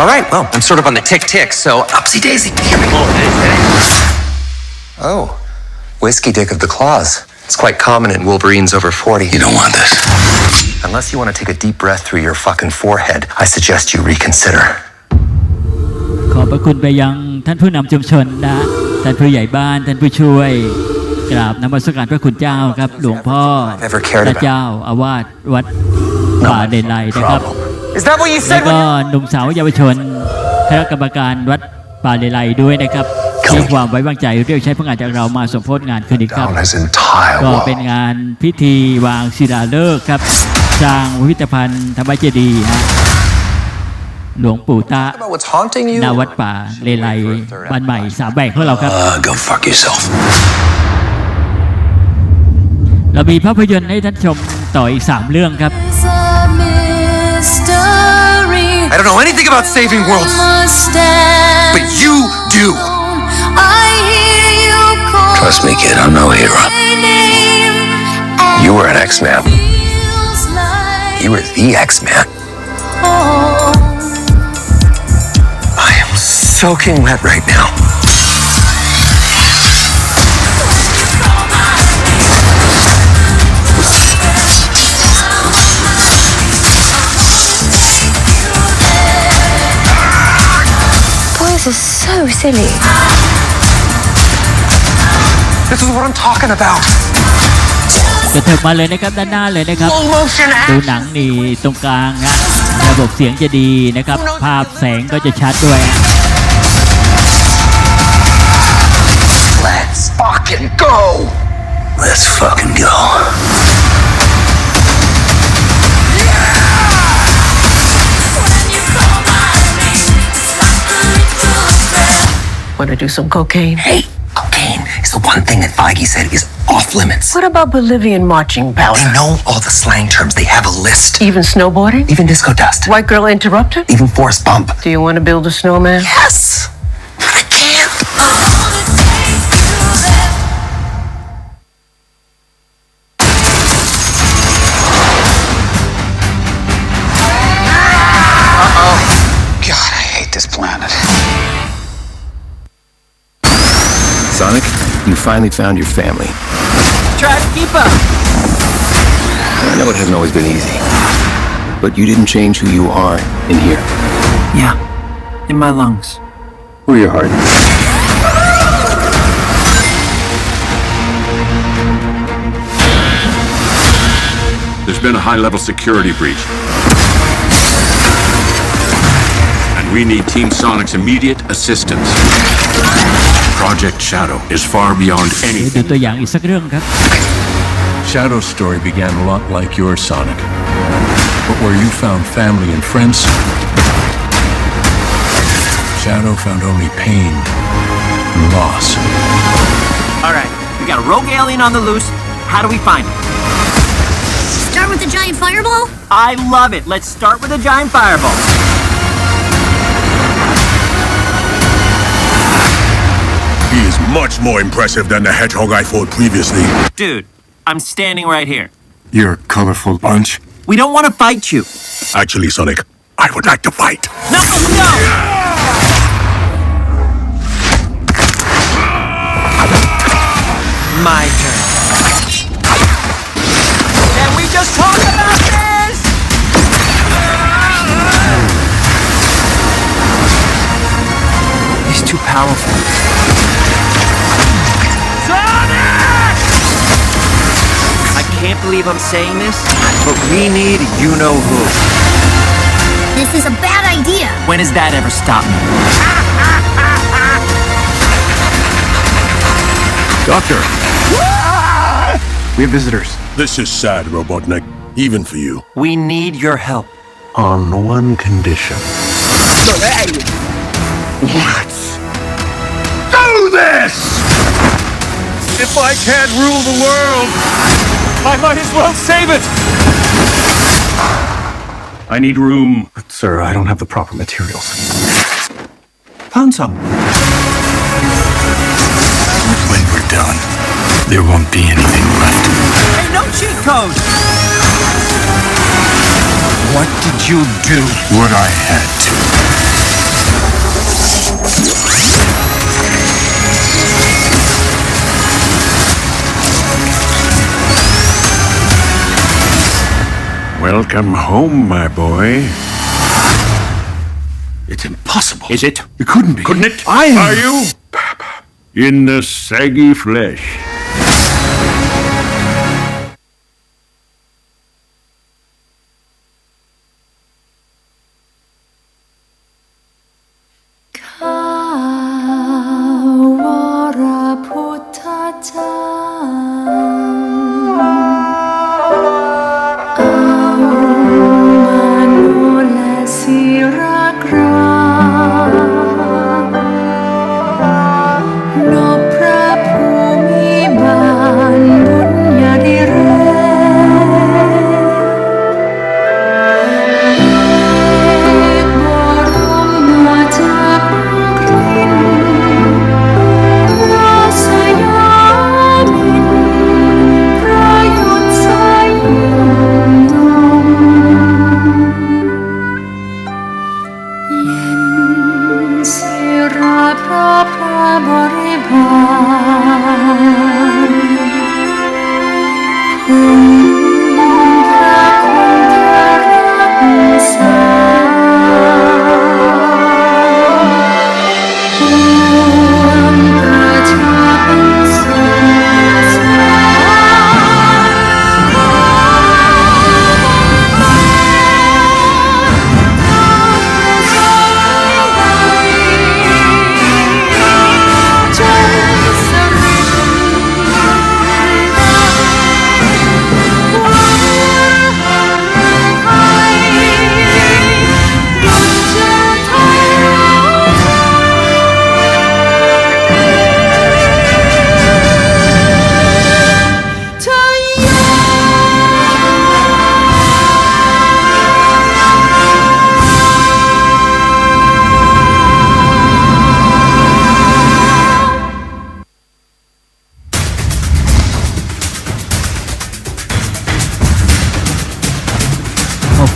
All right, well, I'm sort of on the tick tick, so upsy daisy. Here we go. Oh, whiskey dick of the claws. It's quite common in Wolverines over 40. You don't want this. Unless you want to take a deep breath through your fucking forehead, I suggest you reconsider. ขอบพระคุณไปยังท่านผู้นำชุมชนนะท่านผู้ใหญ่บ้านท่านผู้ช่วย กราบนมัสการพระคุณเจ้าครับ หลวงพ่อ Ever cared พระ about เจ้าอาวาสวัดป่าเดนไลนะครับ Is that what you แล้ว said? ก็หนุ่มสาวเยาวชนคณะกรรมการวัดป่าเลไลด้วยนะครับมีความไว้วางใจเรียกใช้พระงานจากเรามาสมโพธงานคืนนี้ครับ Down his entire ก็ wall. เป็นงานพิธีวางศิลาฤกษ์ครับ สร้างพิพิธภัณฑ์ธรรมเจดีย์ฮะหลวงปู่ตา About what's haunting you? ณวัดป่าเลไลบ้านใหม่สามแบ่งของเราครับ Uh, go fuck yourself. เรามีภาพยนตร์ให้ท่านชมต่ออีก 3 เรื่องครับ It's a mystery. I don't know anything about saving worlds, Must but you do. I hear you call Trust me, kid, I'm no hero. my name, and You were an X-Man. like You were the X-Man. home. I am soaking wet right now. Boys are so silly. This is what I'm talking about. กระเถิบมาเลยนะครับด้านหน้าเลยนะครับ Full motion ดู action. หนังนี่ตรงกลางฮะระบบเสียงจะดีนะครับ ภาพแสงก็จะชัดด้วยฮะ Let's fucking go. Let's fucking go. Want to do some cocaine? Hey, cocaine is the one thing that Feige said is off limits. What about Bolivian marching powder? They know all the slang terms. They have a list. Even snowboarding? Even disco dust. White girl interrupted? Even Forrest Bump. Do you want to build a snowman? Yes. Sonic, you finally found your family. Try to keep up. I know it hasn't always been easy, but you didn't change who you are in here Yeah, in my lungs. or your heart. There's been a high-level security breach. we need Team Sonic's immediate assistance. Project Shadow is far beyond เดี๋ยว anything ดูตัวอย่างอีกสักเรื่องครับ Shadow's story began a lot like yours, Sonic. But where you found family and friends, Shadow found only pain and loss. All right, we got a rogue alien on the loose. How do we find him? Start with the giant fireball? I love it. Let's start with a giant fireball. Much more impressive than the hedgehog I fought previously. Dude, I'm standing right here. You're a colorful bunch. We don't want to fight you. Actually, Sonic, I would like to fight. No, no! My turn. Can we just talk about this? He's too powerful. Can't believe I'm saying this, but we need you know who. This is a bad idea. When has that ever stopped me? Doctor! Ah! We have visitors. This is sad, Robotnik, even for you. We need your help. On one condition. Let's do this! If I can't rule the world, I might as well save it! I need room. But, sir, I don't have the proper materials. Found some. When we're done, there won't be anything left. Hey, no cheat code! What did you do? What I had to. Welcome home, my boy. It's impossible. Is it? It couldn't be. Couldn't it? I am. Are you? In the saggy flesh.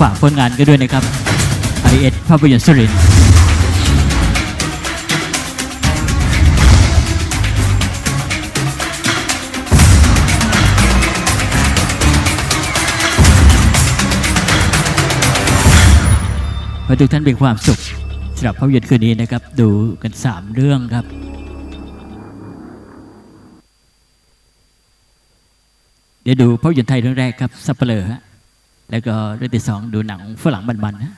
ากผลงานกันด้วยนะครับไอเอสภาพยนตร์สุรินทร์ขอทุกท่านมีความสุขสำหรับภาพยนตร์คืนนี้นะครับ ดูกัน 3 เรื่องครับเดี๋ยวดูภาพยนตร์ไทยเรื่องแรกครับซัปเปอร์เลอร์ฮะ แล้วก็เรื่องที่สองดูหนังฝรั่งบันๆนะ